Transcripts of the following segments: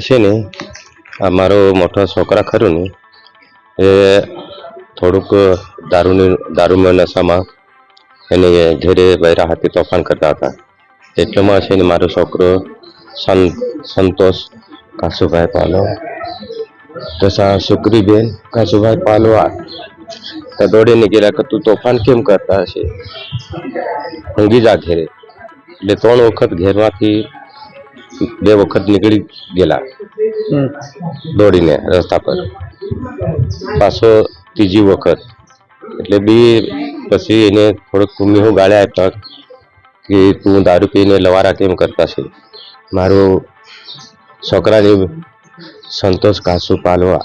છે ને, આ મારો મોટો છોકરા ખરું ને, એ થોડુંક દારૂની, દારૂમાં નશામાં એને ઘેરે બૈરા હાથે તોફાન કરતા હતા. એટલામાં છે ને મારો છોકરો સં, સંતોષ કાસુભાઈ પાલો. તથા સુક્રીબેન કાસુભાઈ પાલવા તો દોડીને ગયેલા કે તું તોફાન કેમ કરતા હશે? ઊંઘી જા ઘેરે. એટલે ત્રણ વખત ઘેરમાંથી બે વખત નીકળી ગયેલા દોડીને રસ્તા પર. પાછો ત્રીજી વખત. એટલે બી પછી એને થોડોક કુમી હું ગાળ્યા આપ્યા કે તું દારૂ પીને લવારા કેમ કરતા છે? મારું છોકરાની સંતોષ કાસુ પાલવા.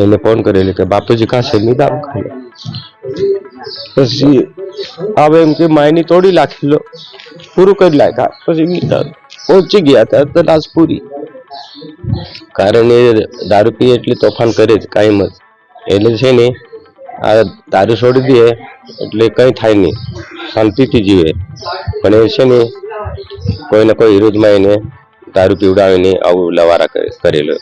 એને ફોન કરેલો કે બાપુજી કાશે નહીં દારૂ ખાય? પછી હવે એમ કે માયની તોડી નાખેલો. પૂરું કરી નાખ્યા. પછી પહોંચી ગયા હતા તલાશ પૂરી કારણ એ દારૂ પીએ એટલે તોફાન કરે જ, કાયમ જ. એટલે છે ને, આ દારૂ છોડી દે એટલે કંઈ થાય નહીં. શાંતિથી જીવે. પણ એ છે ને કોઈ ને કોઈ વિરોધમાં એને દારૂ પીવડાવીને આવું લવારા કરે- કરેલો.